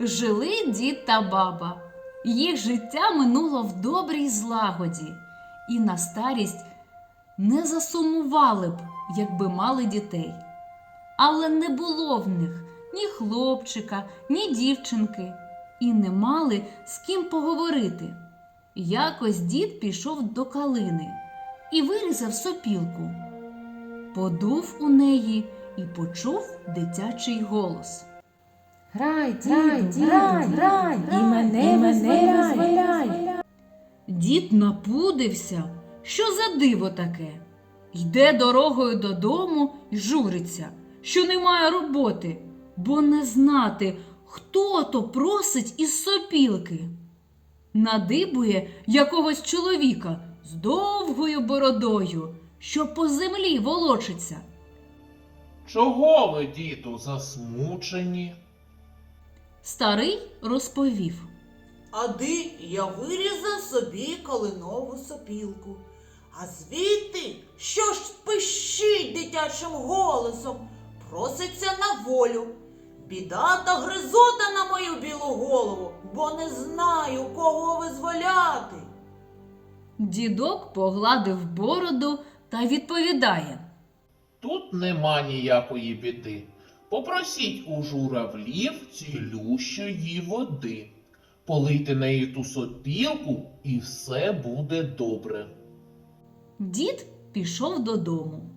Жили дід та баба. Їх життя минуло в добрій злагоді, і на старість не засумували б, якби мали дітей. Але не було в них ні хлопчика, ні дівчинки, і не мали з ким поговорити. Якось дід пішов до калини і вирізав сопілку. Подув у неї і почув дитячий голос. Грай, діду, Грай, діду, грай, грай, і мене, і мене мене визволяй. Дід напудився, що за диво таке. Йде дорогою додому і журиться, що немає роботи, бо не знати, хто то просить із сопілки. Надибує якогось чоловіка з довгою бородою, що по землі волочиться. Чого ви, діду, засмучені? Старий розповів. Ади я вирізав собі калинову сопілку. А звідти, що ж пищить дитячим голосом, проситься на волю. Біда та гризота на мою білу голову, бо не знаю, кого визволяти. Дідок погладив бороду та відповідає. Тут нема ніякої біди. Попросіть у журавлів цілющої води. Полийте нею ту сопілку, і все буде добре. Дід пішов додому.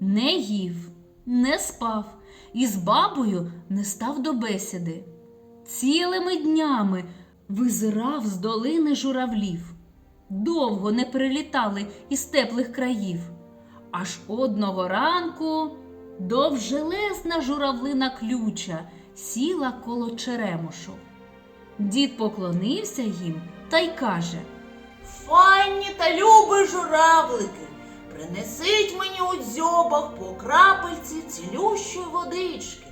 Не їв, не спав і з бабою не став до бесіди. Цілими днями визирав з долини журавлів. Довго не прилітали із теплих країв. Аж одного ранку довжелезна журавлина ключа сіла коло черемошу. Дід поклонився їм та й каже. Файні та любі журавлики, принесіть мені у дзьобах по крапельці цілющої водички,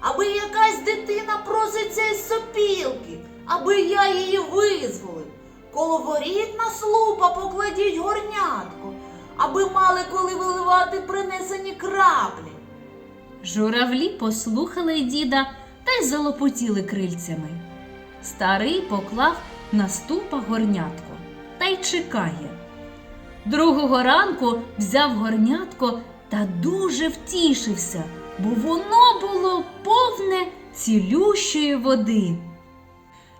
аби якась дитина проситься із сопілки, аби я її визволив. Коло воріт на слупа покладіть горнятко, аби мали коли виливати принесені краплі. Журавлі послухали діда та й залопотіли крильцями. Старий поклав на ступа горнятко та й чекає. Другого ранку взяв горнятко та дуже втішився, бо воно було повне цілющої води.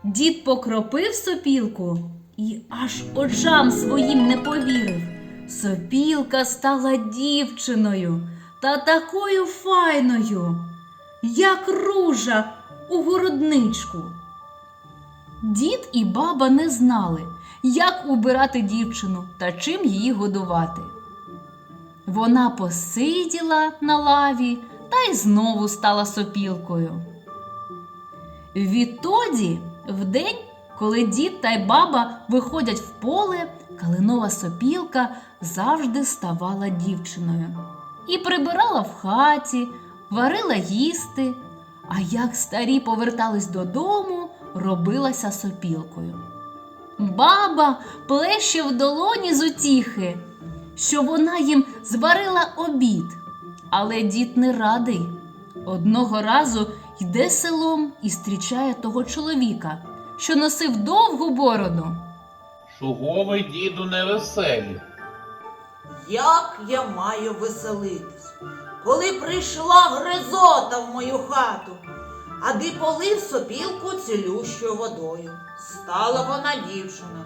Дід покропив сопілку і аж очам своїм не повірив. Сопілка стала дівчиною та такою файною, як ружа у городничку. Дід і баба не знали, як убирати дівчину та чим її годувати. Вона посиділа на лаві та й знову стала сопілкою. Відтоді, вдень, коли дід та й баба виходять в поле, калинова сопілка завжди ставала дівчиною і прибирала в хаті, варила їсти, а як старі повертались додому, робилася сопілкою. Баба плеще в долоні з утіхи, що вона їм зварила обід, але дід не радий. Одного разу йде селом і зустрічає того чоловіка, що носив довгу бороду. Чого ви, діду, невеселі? Як я маю веселитись, коли прийшла гризота в мою хату, а ди полив сопілку цілющою водою. Стала вона дівчина.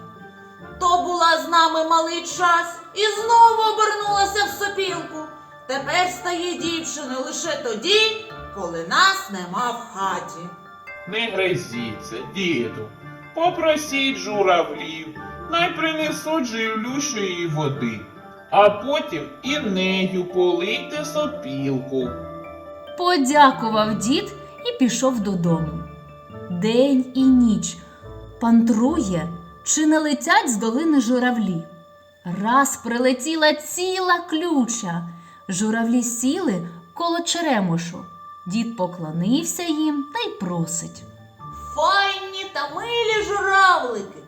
То була з нами малий час і знову обернулася в сопілку. Тепер стає дівчиною лише тоді, коли нас нема в хаті. Не гризіться, діду. Попросіть журавлів, най принесуть живлющої води, а потім і нею полийте сопілку. Подякував дід і пішов додому. День і ніч пантрує, чи не летять з долини журавлі. Раз прилетіла ціла ключа. Журавлі сіли коло черемошу. Дід поклонився їм та й просить. Файні та милі журавлики,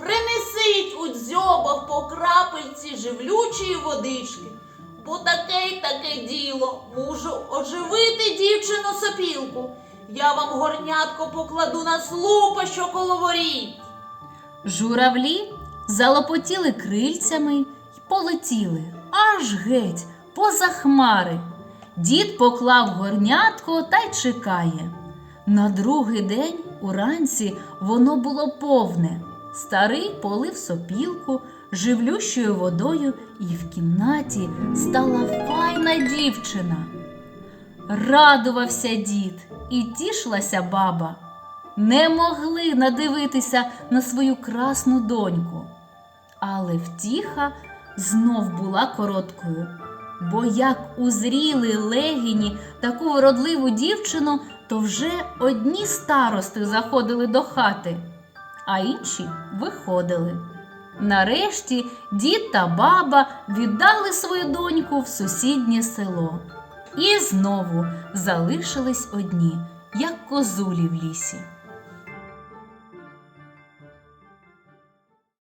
принесіть у дзьобах по крапельці живлючої водички, бо таке й таке діло мужу оживити дівчину сопілку. Я вам горнятко покладу на слупа, що коло воріт. Журавлі залопотіли крильцями й полетіли аж геть поза хмари. Дід поклав горнятко та й чекає. На другий день уранці воно було повне. Старий полив сопілку живлющою водою, і в кімнаті стала файна дівчина. Радувався дід і тішилася баба. Не могли надивитися на свою красну доньку. Але втіха знов була короткою, бо як узріли легіні таку вродливу дівчину, то вже одні старости заходили до хати, а інші виходили. Нарешті дід та баба віддали свою доньку в сусіднє село і знову залишились одні, як козулі в лісі.